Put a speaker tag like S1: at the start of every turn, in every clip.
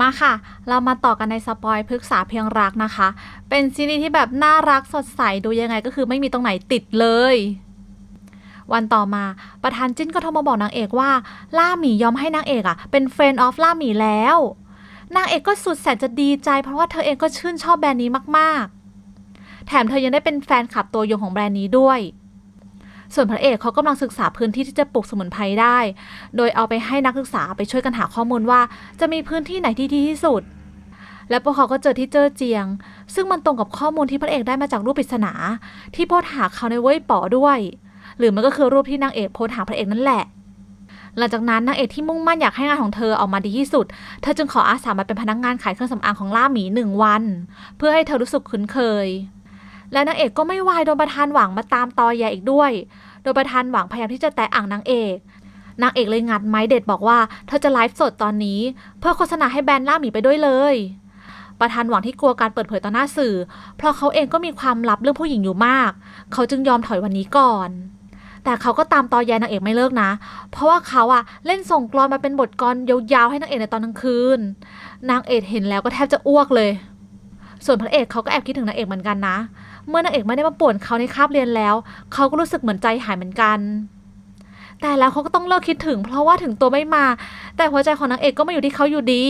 S1: มาค่ะ เรามาต่อกันในสปอยพฤกษาเพียงรักนะคะ เป็นซีรีส์ที่แบบน่ารักสดใสดูยังไงก็คือไม่มีตรงไหนติดเลย วันต่อมาประธานจิ้นก็โทรมาบอกนางเอกว่า ล่าหมียอมให้นางเอกอะ่ะ เป็นเฟรนด์ออฟล่าหมีแล้ว นางเอกก็สุดแสนจะดีใจ เพราะว่าเธอเองก็ชื่นชอบแบรนด์นี้มากๆ แถมเธอยังได้เป็นแฟนคลับตัวยงของแบรนด์นี้ด้วย ส่วนพระเอกเขากำลังศึกษาพื้นที่ที่จะปลูกสมุนไพรได้ โดยเอาไปให้นักศึกษาไปช่วยกันหาข้อมูลว่า จะมีพื้นที่ไหนที่ดีที่สุด และพวกเขาก็เจอที่เจอเจียง ซึ่งมันตรงกับข้อมูลที่พระเอกได้มาจากรูปปริศนา ที่โพสหาเขาในเว้ยป๋อด้วย หรือมันก็คือรูปที่นางเอกโพสหาพระเอกนั่นแหละ หลังจากนั้นนางเอกที่มุ่งมั่นอยากให้งานของเธอออกมาดีที่สุด เธอจึงขออาสามาเป็นพนักงานขายเครื่องสำอางของล่าหมีหนึ่งวัน เพื่อให้เธอรู้สึกคุ้นเคย และนางเอกก็ไม่วายโดนประธานหวังมาตามตอแยอีกด้วย โดยประธานหวังพยายามที่จะแตะอ่างนางเอกนางเอกเลยงัดไม้เด็ดบอกว่าเธอจะไลฟ์สดตอนนี้ เพื่อโฆษณาให้แบรนด์ล่าหมีไปด้วยเลย ประธานหวังที่กลัวการเปิดเผยต่อหน้าสื่อ เพราะเขาเองก็มีความลับเรื่องผู้หญิงอยู่มาก เขาจึงยอมถอยวันนี้ก่อน แต่เขาก็ตามตอแยนางเอกไม่เลิกนะ เพราะว่าเขาอะเล่นส่งกลอนมาเป็นบทกลยาวๆให้นางเอกในตอนกลางคืน นางเอกเห็นแล้วก็แทบจะอ้วกเลย ส่วนพระเอกเขาก็แอบคิดถึงนางเอกเหมือนกันนะ เมื่อนางเอกไม่ได้มาป่วนเขาในคาบเรียนแล้ว เขาก็รู้สึกเหมือนใจหายเหมือนกัน แต่แล้วเขาก็ต้องเลิกคิดถึง เพราะว่าถึงตัวไม่มา แต่หัวใจของนางเอกก็มาอยู่ที่เขาอยู่ดี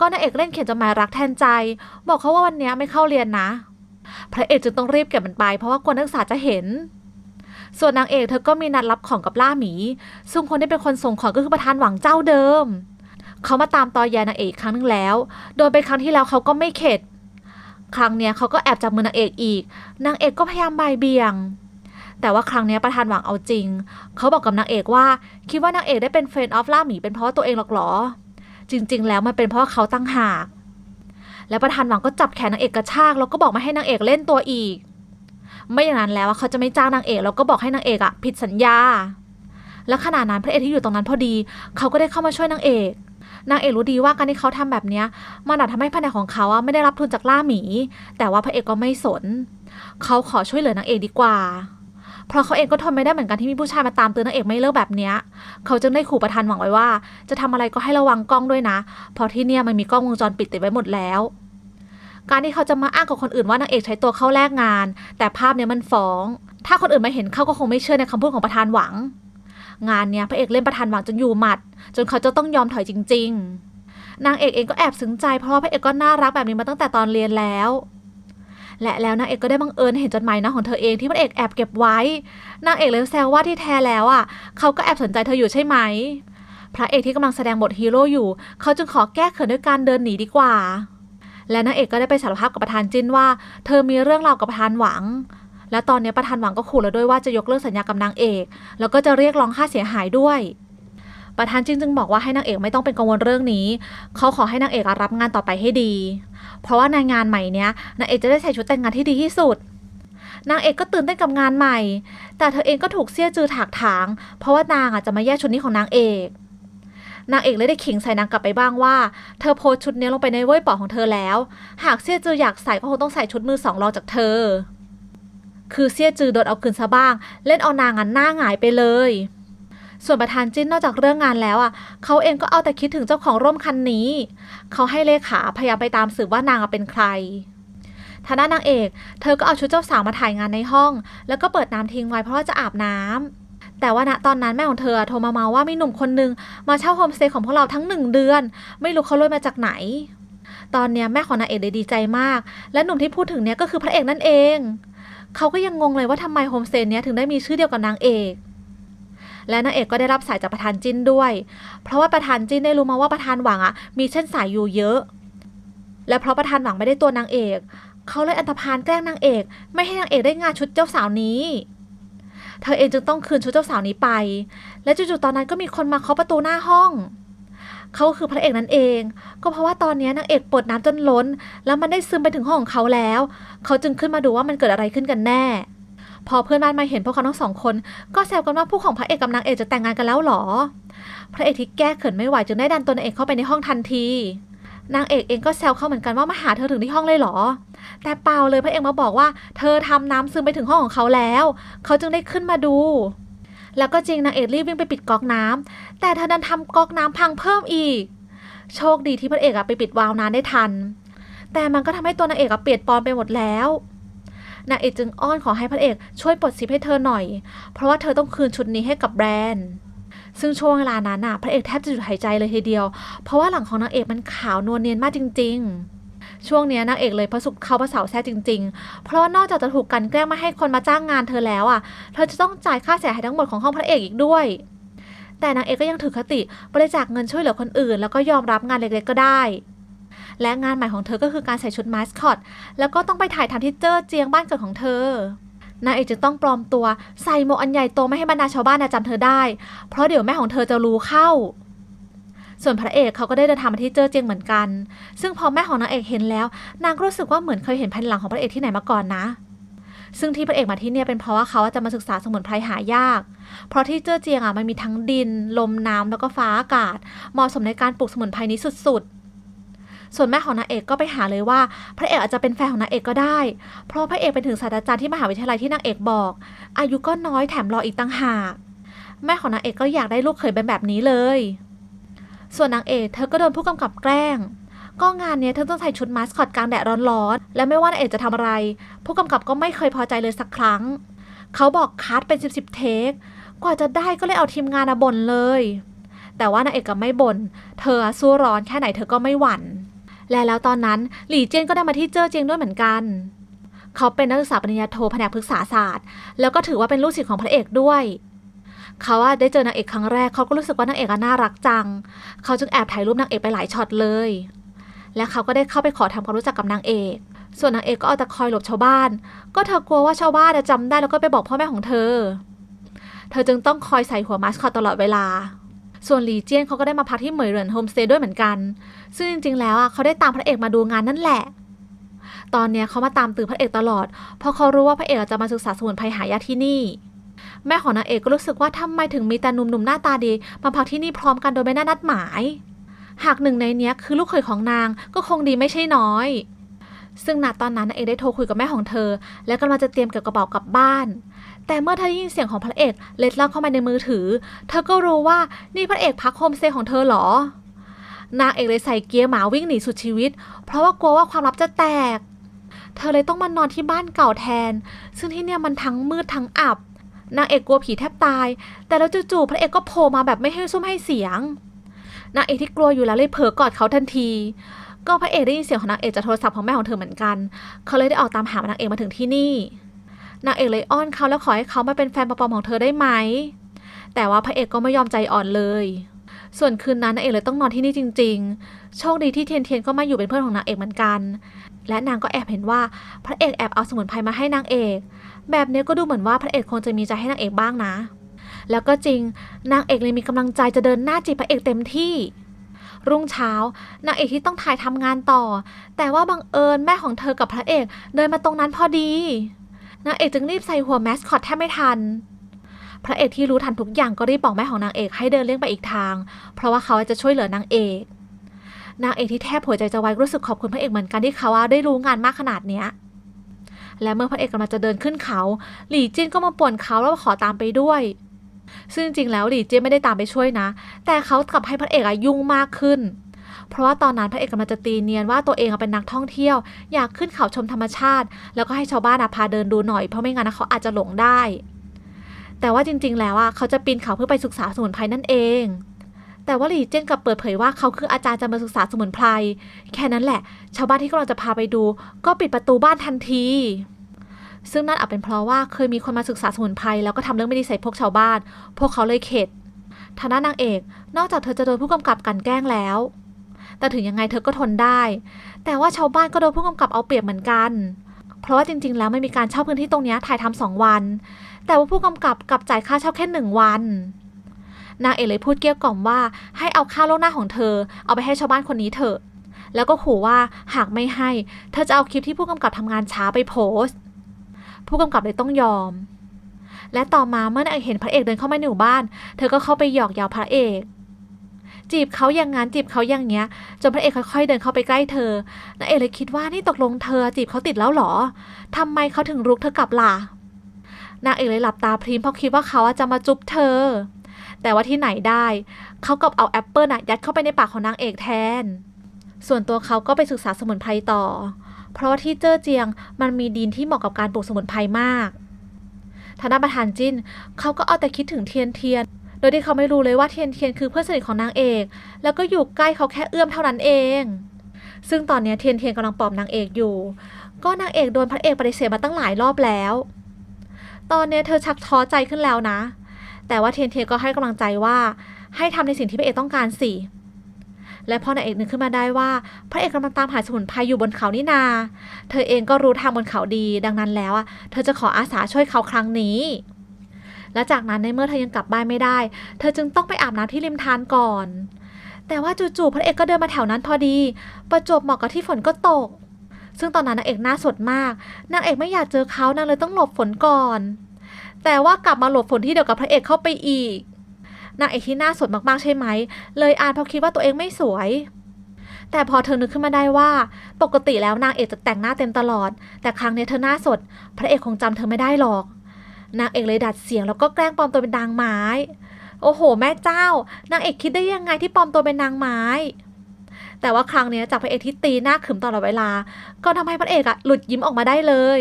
S1: ก็นางเอกเล่นเขียนจดหมายรักแทนใจ บอกเขาว่าวันนี้ไม่เข้าเรียนนะ พระเอกจึงต้องรีบเก็บมันไป เพราะว่ากลัวนักศึกษาจะเห็น ส่วนนางเอกเธอก็มีนัดรับของกับล่าหมี ซึ่งคนที่เป็นคนส่งของก็คือประธานหวังเจ้าเดิม เขามาตามตอแยนางเอกครั้งหนึงแล้ว โดยเป็นครั้งที่แล้วเขาก็ไม่เข็ด ครั้งเนี้ยเขาก็แอบจับมือนางเอกอีก นางเอกก็พยายามบ่ายเบี่ยง แต่ว่าครั้งเนี้ยประธานหวังเอาจริง เขาบอกกับนางเอกว่า คิดว่านางเอกได้เป็นเฟรนด์ออฟล่าหมีเป็นเพราะตัวเองหรอกหรอ จริง ๆ แล้วมันเป็นเพราะเขาตั้งหาก และประธานหวังก็จับแขนนางเอกกระชากแล้วก็บอกไม่ให้นางเอกเล่นตัวอีก ไม่อย่างนั้นแล้วเขาจะไม่จ้างนางเอกแล้วก็บอกให้นางเอกอะผิดสัญญา และขณะนั้นพระเอกที่อยู่ตรงนั้นพอดี เขาก็ได้เข้ามาช่วยนางเอก นางเอกรู้ดีว่าการที่เขาทำแบบนี้มันอาจทำให้แผนของเขาอะไม่ได้รับทุนจากล่าหมี แต่ว่าพระเอกก็ไม่สน เขาขอช่วยเหลือนางเอกดีกว่า เพราะเขาเองก็ทนไม่ได้เหมือนกันที่มีผู้ชายมาตามเตือนนางเอกไม่เลิกแบบนี้เขาจึงได้ขู่ประธานหวังไว้ว่า จะทำอะไรก็ให้ระวังกล้องด้วยนะ เพราะที่เนี่ยมันมีกล้องวงจรปิดติดไว้หมดแล้วการที่เขาจะมาอ้างกับคนอื่นว่านางเอกใช้ตัวเข้าแลกงาน แต่ภาพเนี้ยมันฟ้อง ถ้าคนอื่นมาเห็นเขาก็คงไม่เชื่อในคำพูดของประธานหวัง งานเนี้ยพระเอกเล่นประธานหวังจนอยู่หมัด จนเขาจะต้องยอมถอยจริง ๆ นางเอกเองก็แอบซึ้งใจเพราะว่าพระเอกก็น่ารักแบบนี้มาตั้งแต่ตอนเรียนแล้ว และแล้วนางเอกก็ได้บังเอิญเห็นจดหมายนะของเธอเองที่พระเอกแอบเก็บไว้ นางเอกเลยแซวว่าที่แท้แล้วอะเขาก็แอบสนใจเธออยู่ใช่ไหม พระเอกที่กำลังแสดงบทฮีโร่อยู่ เขาจึงขอแก้เขินด้วยการเดินหนีดีกว่าและนางเอกก็ได้ไปสารภาพกับประธานจินว่า เธอมีเรื่องราวกับประธานหวัง และตอนนี้ประธานหวังก็ขู่แล้วด้วยว่าจะยกเลิกสัญญากับนางเอก แล้วก็จะเรียกร้องค่าเสียหายด้วย ประธานจินจึงบอกว่าให้นางเอกไม่ต้องเป็นกังวลเรื่องนี้ เขาขอให้นางเอกรับงานต่อไปให้ดี เพราะว่าในงานใหม่เนี้ยนางเอกจะได้ใส่ชุดแต่งงานที่ดีที่สุดนางเอกก็ตื่นเต้นกับงานใหม่ แต่เธอเองก็ถูกเสี้ยจือถากถาง เพราะว่านางอะจะมาแย่งชุดนี้ของนางเอก นางเอกเลยได้ขิงใส่นางกลับไปบ้างว่า เธอโพสชุดนี้ลงไปในเว้ยป๋อของเธอแล้ว หากเสี้ยจืออยากใส่ก็คงต้องใส่ชุดมือสองรองจากเธอ คือเสี้ยจือโดนเอาคืนซะบ้าง เล่นเอานางอันหน้าหงายไปเลย ส่วนประธานจิ้นนอกจากเรื่องงานแล้วอะเขาเองก็เอาแต่คิดถึงเจ้าของร่มคันนี้ เขาให้เลขาพยายามไปตามสืบว่านางเป็นใครทางด้านนางเอก เธอก็เอาชุดเจ้าสาวมาถ่ายงานในห้อง แล้วก็เปิดน้ำทิ้งไว้เพราะว่าจะอาบน้ำแต่ว่าณตอนนั้นแม่ของเธอโทรมาเมาว่ามีหนุ่มคนนึงมาเช่าโฮมสเตย์ของพวกเราทั้งหนึ่งเดือน ไม่รู้เขารวยมาจากไหน ตอนเนี้ยแม่ของนางเอกเลยดีใจมาก และหนุ่มที่พูดถึงเนี้ยก็คือพระเอกนั่นเอง เขาก็ยังงงเลยว่าทำไมโฮมสเตย์เนี้ยถึงได้มีชื่อเดียวกับนางเอกและนางเอกก็ได้รับสายจากประธานจิ้นด้วย เพราะว่าประธานจิ้นได้รู้มาว่าประธานหวังอะมีเส้นสายอยู่เยอะ และเพราะประธานหวังไม่ได้ตัวนางเอก เขาเลยอันธพาลแกล้งนางเอก ไม่ให้นางเอกได้งานชุดเจ้าสาวนี้ เธอเองจึงต้องคืนชุดเจ้าสาวนี้ไป และจู่ๆตอนนั้นก็มีคนมาเคาะประตูหน้าห้อง เขาคือพระเอกนั่นเอง ก็เพราะว่าตอนนี้นางเอกปิดน้ำจนล้น แล้วมันได้ซึมไปถึงห้องของเขาแล้ว เขาจึงขึ้นมาดูว่ามันเกิดอะไรขึ้นกันแน่ พอเพื่อนบ้านมาเห็นพวกเขาทั้งสองคน ก็แซวกันว่าผู้ของพระเอกกับนางเอกจะแต่งงานกันแล้วหรอ พระเอกที่แก้เขินไม่ไหวจึงได้ดันตัวนางเอกเข้าไปในห้องทันทีนางเอกเองก็แซวเขาเหมือนกันว่ามาหาเธอถึงที่ห้องเลยเหรอ แต่เปล่าเลยพระเอกมาบอกว่า เธอทำน้ำซึมไปถึงห้องของเขาแล้ว เขาจึงได้ขึ้นมาดู แล้วก็จริงนางเอกรีบวิ่งไปปิดก๊อกน้ำแต่เธอดันทำก๊อกน้ำพังเพิ่มอีก โชคดีที่พระเอกอะไปปิดวาล์วนานได้ทัน แต่มันก็ทำให้ตัวนางเอกอะเปลี่ยนปอมไปหมดแล้วนางเอกจึงอ้อนขอให้พระเอกช่วยปลดซิปให้เธอหน่อย เพราะว่าเธอต้องคืนชุดนี้ให้กับแบรนด์ ซึ่งช่วงเวลานั้นน่ะ พระเอกแทบจะหยุดหายใจเลยทีเดียว เพราะว่าหลังของนางเอกมันขาวนวลเนียนมากจริง ๆ ช่วงนี้นางเอกเลยประสบเขาประสาแซ่จริง ๆ เพราะว่านอกจากจะถูกกันแกล้งไม่ให้คนมาจ้างงานเธอแล้วอะ เธอจะต้องจ่ายค่าเสียหายทั้งหมดของห้องพระเอกอีกด้วย แต่นางเอกก็ยังถือคติบริจาคเงินช่วยเหลือคนอื่น แล้วก็ยอมรับงานเล็กๆก็ได้ และงานใหม่ของเธอก็คือการใส่ชุดมาสคอต แล้วก็ต้องไปถ่ายทำที่เจอเจียงบ้านเกิดของเธอนางเอกจึงต้องปลอมตัวใส่หมวกอันใหญ่โตไม่ให้บรรดาชาวบ้านน่ะจำเธอได้ เพราะเดี๋ยวแม่ของเธอจะรู้เข้า ส่วนพระเอกเขาก็ได้เดินทางมาที่เจอเจียงเหมือนกัน ซึ่งพอแม่ของนางเอกเห็นแล้ว นางรู้สึกว่าเหมือนเคยเห็นแผ่นหลังของพระเอกที่ไหนมาก่อนนะ ซึ่งที่พระเอกมาที่เนี่ยเป็นเพราะว่าเขาจะมาศึกษาสมุนไพรหายาก เพราะที่เจอเจียงอะมันมีทั้งดิน ลมน้ำแล้วก็ฟ้าอากาศ เหมาะสมในการปลูกสมุนไพรนี้สุดๆส่วนแม่ของนางเอกก็ไปหาเลยว่า พระเอกอาจจะเป็นแฟนของนางเอกก็ได้ เพราะพระเอกเป็นถึงศาสตราจารย์ที่มหาวิทยาลัยที่นางเอกบอก อายุก็น้อยแถมรออีกตั้งหาก แม่ของนางเอกก็อยากได้ลูกเขยเป็นแบบนี้เลย ส่วนนางเอกเธอก็โดนผู้กำกับแกล้ง ก็งานนี้เธอต้องใส่ชุดมาสคอตกลางแดดร้อนๆ และไม่ว่านางเอกจะทำอะไร ผู้กำกับก็ไม่เคยพอใจเลยสักครั้ง เขาบอกคัดเป็นสิบสิบเทค กว่าจะได้ก็เลยเอาทีมงานอะบ่นเลย แต่ว่านางเอกก็ไม่บน่น เธอสู้ร้อนแค่ไหนเธอก็ไม่หวั่น และแล้วตอนนั้นหลี่เจียนก็ได้มาที่เจ้อเจียงด้วยเหมือนกันเขาเป็นนักศึกษาปริญญาโทแผนกพฤกษาศาสตร์ แล้วก็ถือว่าเป็นลูกศิษย์ของพระเอกด้วย เขาอะได้เจอนางเอกครั้งแรกเขาก็รู้สึกว่านางเอกน่ารักจัง เขาจึงแอบถ่ายรูปนางเอกไปหลายช็อตเลย และเขาก็ได้เข้าไปขอทำความรู้จักกับนางเอก ส่วนนางเอกก็เอาแต่คอยหลบชาวบ้าน ก็เธอกลัวว่าชาวบ้านจะจำได้แล้วก็ไปบอกพ่อแม่ของเธอ เธอจึงต้องคอยใส่หัวมาสคอตตลอดเวลา ส่วนหลีเจียนเขาก็ได้มาพักที่เหมยเหรินโฮมสเตย์ด้วยเหมือนกัน ซึ่งจริงๆ แล้วอะเขาได้ตามพระเอกมาดูงานนั่นแหละตอนเนี้ยเขามาตามตือพระเอกตลอด เพราะเขารู้ว่าพระเอกจะมาศึกษาสมุนไพรหายาที่นี่ แม่ของนางเอกก็รู้สึกว่าทำไมถึงมีแต่หนุ่มๆหน้าตาดี มาพักที่นี่พร้อมกันโดยไม่น่านัดหมาย หากหนึ่งในเนี้ยคือลูกเขยของนางก็คงดีไม่ใช่น้อย ซึ่งณตอนนั้นนางเอกได้โทรคุยกับแม่ของเธอ และกำลังจะเตรียมเก็บกระเป๋ากลับบ้าน แต่เมื่อเธอได้ยินเสียงของพระเอกเล็ดลอดเข้ามาในมือถือ เธอก็รู้ว่านี่พระเอกพักโฮมสเตย์ของเธอเหรอนางเอกเลยใส่เกียร์หมาวิ่งหนีสุดชีวิต เพราะว่ากลัวว่าความลับจะแตก เธอเลยต้องมานอนที่บ้านเก่าแทน ซึ่งที่เนี่ยมันทั้งมืดทั้งอับ นางเอกกลัวผีแทบตาย แต่แล้วจู่ๆพระเอกก็โผล่มาแบบไม่ให้ซุ้มให้เสียง นางเอกที่กลัวอยู่แล้วเลยเผลอกอดเขาทันที ก็พระเอกได้ยินเสียงของนางเอกจากโทรศัพท์ของแม่ของเธอเหมือนกัน เขาเลยได้ออกตามหานางเอกมาถึงที่นี่ นางเอกเลยอ้อนเขาแล้วขอให้เขามาเป็นแฟนปลอมๆของเธอได้ไหม แต่ว่าพระเอกก็ไม่ยอมใจอ่อนเลย ส่วนคืนนั้นนางเอกเลยต้องนอนที่นี่จริง ๆ โชคดีที่เทียนเทียนก็มาอยู่เป็นเพื่อนของนางเอกเหมือนกัน และนางก็แอบเห็นว่าพระเอกแอบเอาสมุนไพรมาให้นางเอก แบบนี้ก็ดูเหมือนว่าพระเอกคงจะมีใจให้นางเอกบ้างนะ แล้วก็จริงนางเอกเลยมีกำลังใจจะเดินหน้าจีบพระเอกเต็มที่ รุ่งเช้านางเอกที่ต้องถ่ายทำงานต่อ แต่ว่าบังเอิญแม่ของเธอกับพระเอกเดินมาตรงนั้นพอดีนางเอกจึงรีบใส่หัวแมสคอตแทบไม่ทันพระเอกที่รู้ทันทุกอย่างก็รีบบอกแม่ของนางเอกให้เดินเลี่ยงไปอีกทาง เพราะว่าเขาจะช่วยเหลือนางเอก นางเอกที่แทบหัวใจจะวายรู้สึกขอบคุณพระเอกเหมือนกันที่เขาว่าได้รู้งานมากขนาดเนี้ยและเมื่อพระเอกกำลังจะเดินขึ้นเขา หลี่จิ้นก็มาป่วนเขาแล้วขอตามไปด้วย ซึ่งจริงแล้วหลี่จิ้นไม่ได้ตามไปช่วยนะ แต่เขากลับให้พระเอกอะยุ่งมากขึ้น เพราะว่าตอนนั้นพระเอกกำลังจะตีเนียนว่าตัวเองอะเป็นนักท่องเที่ยว อยากขึ้นเขาชมธรรมชาติ แล้วก็ให้ชาวบ้านอะพาเดินดูหน่อยเพราะไม่งั้นเขาอาจจะหลงได้ แต่ว่าจริง ๆ แล้วอะเขาจะปีนเขาเพื่อไปศึกษาสมุนไพรนั่นเอง แต่ว่าหลี่เจ้นกลับเปิดเผยว่าเขาคืออาจารย์จะมาศึกษาสมุนไพร แค่นั้นแหละ ชาวบ้านที่กำลังจะพาไปดู ก็ปิดประตูบ้านทันที ซึ่งนั่นอาจเป็นเพราะว่าเคยมีคนมาศึกษาสมุนไพรแล้วก็ทำเรื่องไม่ดีใส่พวกชาวบ้าน พวกเขาเลยเข็ดทางด้านางเอก นอกจากเธอจะโดนผู้กำกับกันแกล้งแล้ว แต่ถึงยังไงเธอก็ทนได้ แต่ว่าชาวบ้านก็โดนผู้กำกับเอาเปรียบเหมือนกัน เพราะว่าจริง ๆ แล้วไม่มีการเช่าพื้นที่ตรงนี้ถ่ายทำสองวัน แต่ว่าผู้กำกับกลับจ่ายค่าเช่าแค่หนึ่งวัน นางเอกเลยพูดเกลี้ยกล่อมว่าให้เอาค่าล่วงหน้าของเธอ เอาไปให้ชาวบ้านคนนี้เถอะ แล้วก็ขู่ว่าหากไม่ให้ เธอจะเอาคลิปที่ผู้กำกับทำงานช้าไปโพสต์ ผู้กำกับเลยต้องยอม และต่อมาเมื่อนางเอกเห็นพระเอกเดินเข้ามาในหมู่บ้าน เธอก็เข้าไปหยอกเยาพระเอกจีบเขาอย่างงั้นจีบเขาอย่างเงี้ยจนพระเอกค่อยๆเดินเข้าไปใกล้เธอนางเอกเลยคิดว่านี่ตกลงเธอจีบเขาติดแล้วหรอทำไมเขาถึงรุกเธอกลับล่ะ นางเอกเลยหลับตาพริมเพราะคิดว่าเขาจะมาจุ๊บเธอ แต่ว่าที่ไหนได้เขากับเอาแอปเปิลน่ะยัดเข้าไปในปากของนางเอกแทน ส่วนตัวเขาก็ไปศึกษาสมุนไพรต่อ เพราะว่าที่เจ้อเจียงมันมีดินที่เหมาะกับการปลูกสมุนไพรมากทางด้านประธานจิ้นเขาก็เอาแต่คิดถึงเทียนเทียน โดยที่เขาไม่รู้เลยว่าเทียนเทียนคือเพื่อนสนิทของนางเอก แล้วก็อยู่ใกล้เขาแค่เอื้อมเท่านั้นเอง ซึ่งตอนนี้เทียนเทียนกำลังปลอบนางเอกอยู่ ก็นางเอกโดนพระเอกปฏิเสธมาตั้งหลายรอบแล้ว ตอนนี้เธอชักท้อใจขึ้นแล้วนะ แต่ว่าเทียนเทียนก็ให้กำลังใจว่า ให้ทำในสิ่งที่พระเอกต้องการสิและพอนางเอกนึกขึ้นมาได้ว่า พระเอกกำลังตามหาสมุนไพรอยู่บนเขานี่นา เธอเองก็รู้ทางบนเขาดี ดังนั้นแล้วอะ เธอจะขออาสาช่วยเขาครั้งนี้ และจากนั้นในเมื่อเธอยังกลับบ้านไม่ได้ เธอจึงต้องไปอาบน้ำที่ริมทานก่อน แต่ว่าจู่ๆพระเอกก็เดินมาแถวนั้นพอดี ประจวบเหมาะกับที่ฝนก็ตก ซึ่งตอนนั้นนางเอกหน้าสดมาก นางเอกไม่อยากเจอเขานางเลยต้องหลบฝนก่อน แต่ว่ากลับมาหลบฝนที่เดียวกับพระเอกเข้าไปอีก นางเอกที่หน้าสดมากๆใช่ไหม เลยอานเพราะคิดว่าตัวเองไม่สวย แต่พอเธอนึกขึ้นมาได้ว่า ปกติแล้วนางเอกจะแต่งหน้าเต็มตลอด แต่ครั้งนี้เธอหน้าสด พระเอกคงจำเธอไม่ได้หรอก นางเอกเลยดัดเสียงแล้วก็แกล้งปลอมตัวเป็นนางไม้ โอ้โห แม่เจ้า นางเอกคิดได้ยังไงที่ปลอมตัวเป็นนางไม้ แต่ว่าครั้งนี้จากพระเอกที่ตีหน้าขึมตลอดเวลา ก็ทำให้พระเอกอะหลุดยิ้มออกมาได้เลย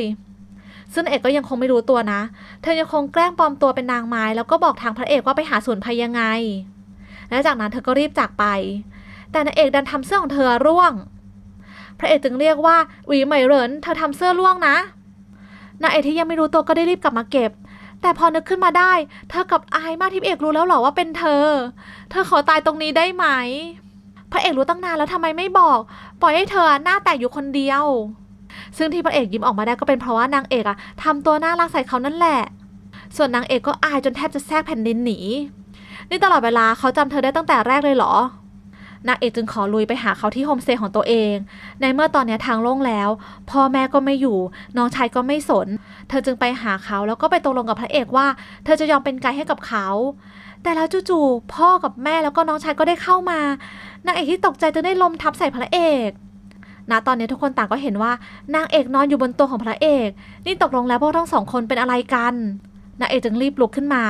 S1: ซึ่งเอกก็ยังคงไม่รู้ตัวนะ เธอยังคงแกล้งปลอมตัวเป็นนางไม้ แล้วก็บอกทางพระเอกว่าไปหาสวนภัยยังไง และจากนั้นเธอก็รีบจากไป แต่นางเอกดันทำเสื้อของเธอร่วง พระเอกจึงเรียกว่าหวีเหมยเหรินเธอทำเสื้อร่วงนะนางเอกที่ยังไม่รู้ตัวก็ได้รีบกลับมาเก็บ แต่พอนึกขึ้นมาได้ เธอกับอายมากที่พระเอกรู้แล้วเหรอว่าเป็นเธอ เธอขอตายตรงนี้ได้ไหม พระเอกรู้ตั้งนานแล้วทำไมไม่บอก ปล่อยให้เธอหน้าแตกอยู่คนเดียว ซึ่งที่พระเอกยิ้มออกมาได้ก็เป็นเพราะว่านางเอกอะทำตัวน่ารักใส่เขานั่นแหละ ส่วนนางเอกก็อายจนแทบจะแทรกแผ่นดินหนี นี่ตลอดเวลาเขาจำเธอได้ตั้งแต่แรกเลยเหรอ นางเอกจึงขอลุยไปหาเขาที่โฮมสเตย์ของตัวเอง ในเมื่อตอนนี้ทางโล่งแล้ว พ่อแม่ก็ไม่อยู่ น้องชายก็ไม่สน เธอจึงไปหาเขาแล้วก็ไปตกลงกับพระเอกว่า เธอจะยอมเป็นไกด์ให้กับเขา แต่แล้วจู่ๆพ่อกับแม่แล้วก็น้องชายก็ได้เข้ามานางเอกที่ตกใจจึงได้ลมทับใส่พระเอกณตอนนี้ทุกคนต่างก็เห็นว่านางเอกนอนอยู่บนตัวของพระเอก นี่ตกลงแล้วพวกทั้งสองคนเป็นอะไรกันนางเอกจึงรีบลุกขึ้นมา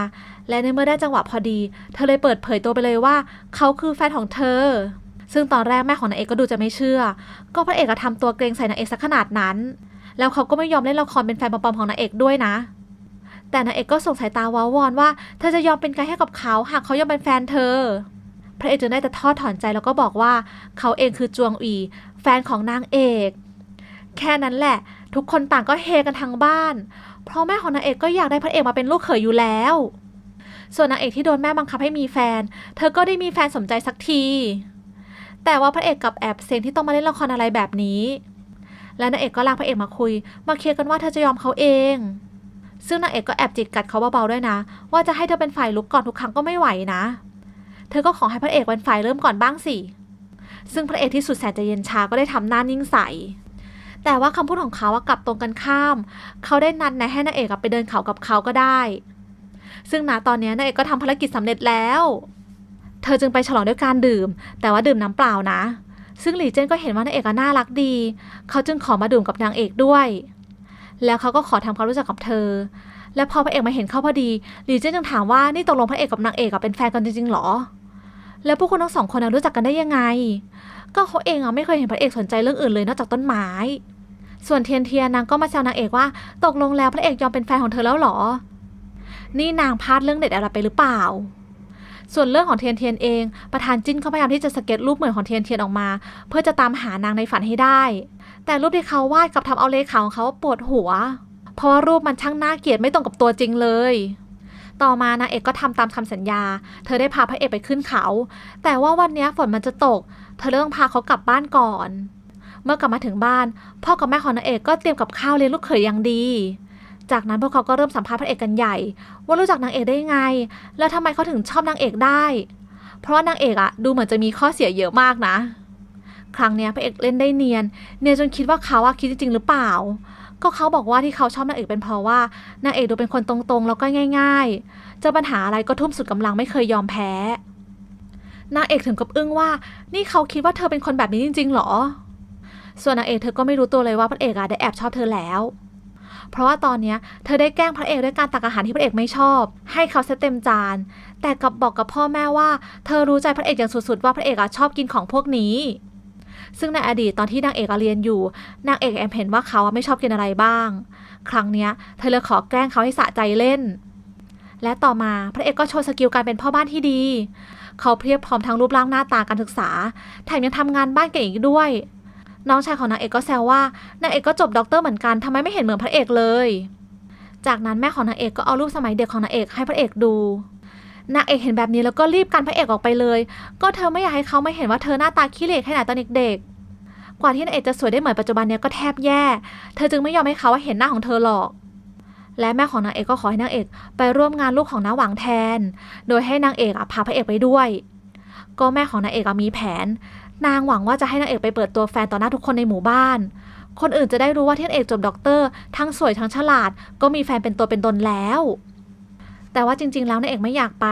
S1: และในเมื่อได้จังหวะพอดี เธอเลยเปิดเผยตัวไปเลยว่า เขาคือแฟนของเธอ ซึ่งตอนแรกแม่ของนางเอกก็ดูจะไม่เชื่อ ก็พระเอกก็ทำตัวเกรงใส่นางเอกสักขนาดนั้น แล้วเขาก็ไม่ยอมเล่นละครเป็นแฟนปลอมๆของนางเอกด้วยนะ แต่นางเอกก็ส่งสายตาว้าวอนว่าเธอจะยอมเป็นไกด์ให้กับเขาหากเขายอมเป็นแฟนเธอ พระเอกจึงได้แต่ทอดถอนใจแล้วก็บอกว่า เขาเองคือจวงอี แฟนของนางเอก แค่นั้นแหละ ทุกคนต่างก็เฮกันทั้งบ้าน เพราะแม่ของนางเอกก็อยากได้พระเอกมาเป็นลูกเขยอยู่แล้ว ส่วนนางเอกที่โดนแม่บังคับให้มีแฟน เธอก็ได้มีแฟนสมใจสักที แต่ว่าพระเอกกับแอบเซงที่ต้องมาเล่นละครอะไรแบบนี้ และนางเอกก็ลากพระเอกมาคุย มาเคลียร์กันว่าเธอจะยอมเขาเอง ซึ่งนางเอกก็แอบจิกกัดเขาเบาๆด้วยนะ ว่าจะให้เธอเป็นฝ่ายลุกก่อนทุกครั้งก็ไม่ไหวนะ เธอก็ขอให้พระเอกเป็นฝ่ายเริ่มก่อนบ้างสิ ซึ่งพระเอกที่สุดแสนจะเย็นชาก็ได้ทำหน้านิ่งใส แต่ว่าคำพูดของเขาอะกลับตรงกันข้าม เขาได้นัดแนะให้นางเอกไปเดินเขากับเขาก็ได้ ซึ่งณตอนนี้นางเอกก็ทำภารกิจสำเร็จแล้ว เธอจึงไปฉลองด้วยการดื่ม แต่ว่าดื่มน้ำเปล่านะ ซึ่งหลี่เจินก็เห็นว่านางเอกน่ารักดี เขาจึงขอมาดื่มกับนางเอกด้วย แล้วเขาก็ขอทำความรู้จักกับเธอ และพอพระเอกมาเห็นเข้าพอดีหลี่เจิ้นจึงถามว่านี่ตกลงพระเอกกับนางเอกเป็นแฟนกันจริงๆหรอ แล้วพวกคุณทั้งสองคนรู้จักกันได้ยังไง ก็เขาเองอะไม่เคยเห็นพระเอกสนใจเรื่องอื่นเลยนอกจากต้นไม้ ส่วนเทียนเทียนนางก็มาแซวนางเอกว่า ตกลงแล้วพระเอกยอมเป็นแฟนของเธอแล้วหรอ นี่นางพลาดเรื่องเด็ดอะไรไปหรือเปล่าส่วนเรื่องของเทียนเทียนเอง ประธานจิ้นเขาพยายามที่จะสเก็ตรูปเหมือนของเทียนเทียนออกมา เพื่อจะตามหานางในฝันให้ได้ แต่รูปที่เขาวาดกับทำเอาเลขาของเขาปวดหัว เพราะว่ารูปมันช่างน่าเกลียดไม่ตรงกับตัวจริงเลย ต่อมานางเอกก็ทำตามคำสัญญา เธอได้พาพระเอกไปขึ้นเขา แต่ว่าวันนี้ฝนมันจะตก เธอเลยต้องพาเขากลับบ้านก่อน เมื่อกลับมาถึงบ้าน พ่อกับแม่ของนางเอกก็เตรียมกับข้าวเลี้ยงลูกเขยอย่างดี จากนั้นพวกเขาก็เริ่มสัมภาษณ์พระเอกกันใหญ่ ว่ารู้จักนางเอกได้ไง แล้วทำไมเขาถึงชอบนางเอกได้ เพราะว่านางเอกอะดูเหมือนจะมีข้อเสียเยอะมากนะ ครั้งเนี้ยพระเอกเล่นได้เนียน เนียนจนคิดว่าเขาอะคิดจริงๆหรือเปล่า ก็เขาบอกว่าที่เขาชอบนางเอกเป็นเพราะว่านางเอกดูเป็นคนตรงๆ แล้วก็ง่าย ๆ เจอปัญหาอะไรก็ทุ่มสุดกำลังไม่เคยยอมแพ้นางเอกถึงกับอึ้งว่า นี่เขาคิดว่าเธอเป็นคนแบบนี้จริงๆหรอ ส่วนนางเอกเธอก็ไม่รู้ตัวเลยว่าพระเอกอะได้แอบชอบเธอแล้ว เพราะว่าตอนนี้เธอได้แกล้งพระเอกด้วยการตักอาหารที่พระเอกไม่ชอบ ให้เขาซะเต็มจาน แต่กลับบอกกับพ่อแม่ว่า เธอรู้ใจพระเอกอย่างสุดๆว่าพระเอกอะชอบกินของพวกนี้ ซึ่งในอดีตตอนที่นางเอกเรียนอยู่ นางเอกแอมเห็นว่าเขาไม่ชอบกินอะไรบ้าง ครั้งเนี้ยเธอเลยขอแกล้งเขาให้สะใจเล่น และต่อมาพระเอกก็โชว์สกิลการเป็นพ่อบ้านที่ดี เขาเพียบพร้อมทั้งรูปร่างหน้าตาการศึกษา แถมยังทำงานบ้านเก่งอีกด้วย น้องชายของนางเอกก็แซวว่านางเอกก็จบด็อกเตอร์เหมือนกันทำไมไม่เห็นเหมือนพระเอกเลย จากนั้นแม่ของนางเอกก็เอารูปสมัยเด็กของนางเอกให้พระเอกดู นางเอกเห็นแบบนี้แล้วก็รีบกันพระเอกออกไปเลย ก็เธอไม่อยากให้เขาไม่เห็นว่าเธอหน้าตาขี้เหร่แค่ไหนตอนเด็กๆ กว่าที่นางเอกจะสวยได้เหมือนปัจจุบันเนี้ยก็แทบแย่ เธอจึงไม่ยอมให้เขาเห็นหน้าของเธอหรอก และแม่ของนางเอกก็ขอให้นางเอกไปร่วมงานลูกของน้าหวังแทน โดยให้นางเอกอะพาพระเอกไปด้วย ก็แม่ของนางเอกอมีแผน นางหวังว่าจะให้นางเอกไปเปิดตัวแฟนต่อหน้าทุกคนในหมู่บ้าน คนอื่นจะได้รู้ว่าที่นางเอกจบด็อกเตอร์ทั้งสวยทั้งฉลาด ก็มีแฟนเป็นตัวเป็นตนแล้ว แต่ว่าจริง ๆ แล้วนางเอกไม่อยากไป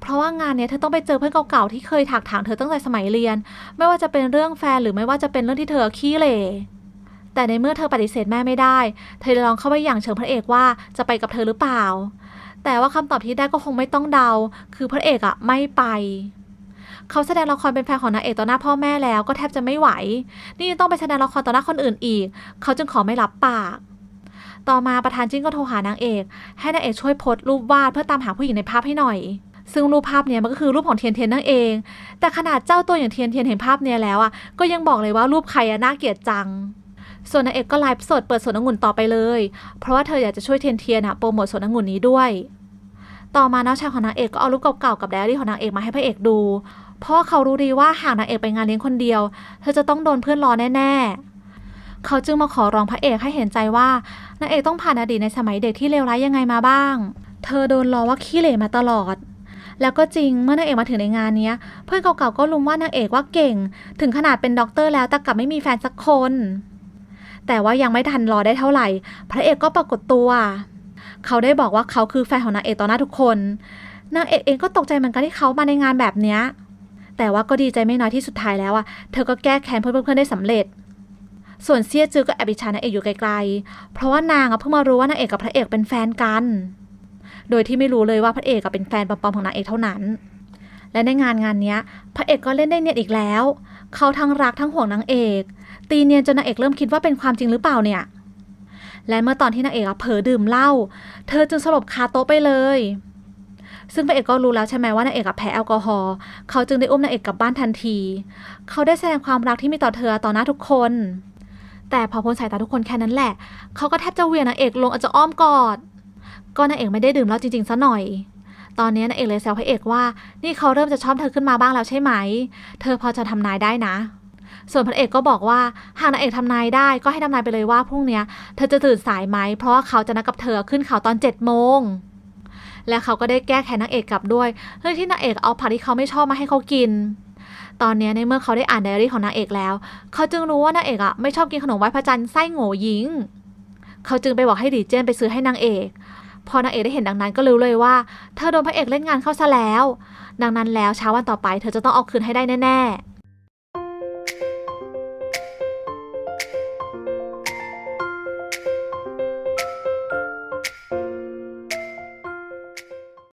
S1: เพราะว่างานเนี้ยเธอต้องไปเจอเพื่อนเก่าๆที่เคยถักถางเธอตั้งแต่สมัยเรียน ไม่ว่าจะเป็นเรื่องแฟนหรือไม่ว่าจะเป็นเรื่องที่เธอขี้เหร่แต่ในเมื่อเธอปฏิเสธแม่ไม่ได้ เธอลองเข้าไปอย่างเชิงพระเอกว่าจะไปกับเธอหรือเปล่า แต่ว่าคำตอบที่ได้ก็คงไม่ต้องเดา คือพระเอกอะไม่ไป เขาแสดงละครเป็นแฟนของนางเอกต่อหน้าพ่อแม่แล้วก็แทบจะไม่ไหว นี่ต้องไปแสดงละครต่อหน้าคนอื่นอีก เขาจึงขอไม่รับปาก ต่อมาประธานจิ้นก็โทรหานางเอก ให้นางเอกช่วยโพสต์รูปวาดเพื่อตามหาผู้หญิงในภาพให้หน่อย ซึ่งรูปภาพเนี้ยมันก็คือรูปของเทียนเทียนนั่นเอง แต่ขนาดเจ้าตัวอย่างเทียนเทียนเห็นภาพเนี้ยแล้วอะก็ยังบอกเลยว่ารูปใครอะน่าเกลียดจังส่วนนางเอกก็ไลฟ์สดเปิดสวนองุ่นต่อไปเลย เพราะว่าเธออยากจะช่วยเทียนเทียนอะโปรโมทสวนองุ่นนี้ด้วย ต่อมาน้องชายของนางเอกก็เอารูปเก่าๆกับไดอารี่ของนางเอกมาให้พระเอกดู เพราะเขารู้ดีว่าหากนางเอกไปงานเลี้ยงคนเดียว เธอจะต้องโดนเพื่อนล้อแน่ๆ เขาจึงมาขอร้องพระเอกให้เห็นใจว่านางเอกต้องผ่านอดีตในสมัยเด็กที่เลวร้ายยังไงมาบ้าง เธอโดนล้อว่าขี้เหร่มาตลอด แล้วก็จริงเมื่อนางเอกมาถึงในงานนี้เพื่อนเก่าๆก็รุมว่านางเอกว่าเก่ง ถึงขนาดเป็นด็อกเตอร์แล้วแต่กลับไม่มีแฟนสักคน แต่ว่ายังไม่ทันรอได้เท่าไหร่ พระเอกก็ปรากฏตัว เขาได้บอกว่าเขาคือแฟนของนางเอกต่อหน้าทุกคนนางเอกเองก็ตกใจเหมือนกันที่เขามาในงานแบบเนี้ยแต่ว่าก็ดีใจไม่น้อยที่สุดท้ายแล้วอะเธอก็แก้แค้นเพื่อนๆได้สำเร็จ ส่วนเซียจือก็แอบอิจฉานางเอกอยู่ไกลๆ เพราะว่านางเพิ่งมารู้ว่านางเอกกับพระเอกเป็นแฟนกัน โดยที่ไม่รู้เลยว่าพระเอกกับเป็นแฟนปลอมๆของนางเอกเท่านั้น และในงานงานนี้พระเอกก็เล่นได้เนียนอีกแล้ว เขาทั้งรักทั้งห่วงนางเอก ตีเนียนจนนางเอกเริ่มคิดว่าเป็นความจริงหรือเปล่าเนี่ย และเมื่อตอนที่นางเอกเผลอดื่มเหล้า เธอจึงสลบคาโต๊ะไปเลย ซึ่งพระเอกก็รู้แล้วใช่ไหมว่านางเอกแพ้แอลกอฮอล์ เขาจึงได้อุ้มนางเอกกลับบ้านทันที เขาได้แสดงความรักที่มีต่อเธอต่อหน้าทุกคน แต่พอพ้นสายตาทุกคนแค่นั้นแหละ เขาก็แทบจะเวียงนางเอกลงอาจจะอ้อมกอด ก็นางเอกไม่ได้ดื่มเหล้าจริงๆซะหน่อย ตอนนี้นางเอกเลยแซวพระเอกว่า นี่เขาเริ่มจะชอบเธอขึ้นมาบ้างแล้วใช่ไหม เธอพอจะทำนายได้นะ ส่วนพระเอกก็บอกว่าหากนางเอกทำนายได้ก็ให้ทำนายไปเลยว่าพรุ่งนี้เธอจะตื่นสายไหม เพราะว่าเขาจะนัดกับเธอขึ้นเขาตอนเจ็ดโมงและเขาก็ได้แก้แค้นนางเอกกลับด้วย เรื่องที่นางเอกเอาผักที่เขาไม่ชอบมาให้เขากิน ตอนนี้ในเมื่อเขาได้อ่านไดอารี่ของนางเอกแล้ว เขาจึงรู้ว่านางเอกอะไม่ชอบกินขนมไหว้พระจันทร์ไส้โง่ยิง เขาจึงไปบอกให้ดีเจนไปซื้อให้นางเอก พอนางเอกได้เห็นดังนั้นก็รู้เลยว่า เธอโดนพระเอกเล่นงานเข้าซะแล้ว ดังนั้นแล้วเช้าวันต่อไปเธอจะต้องเอาคืนให้ได้แน่ๆ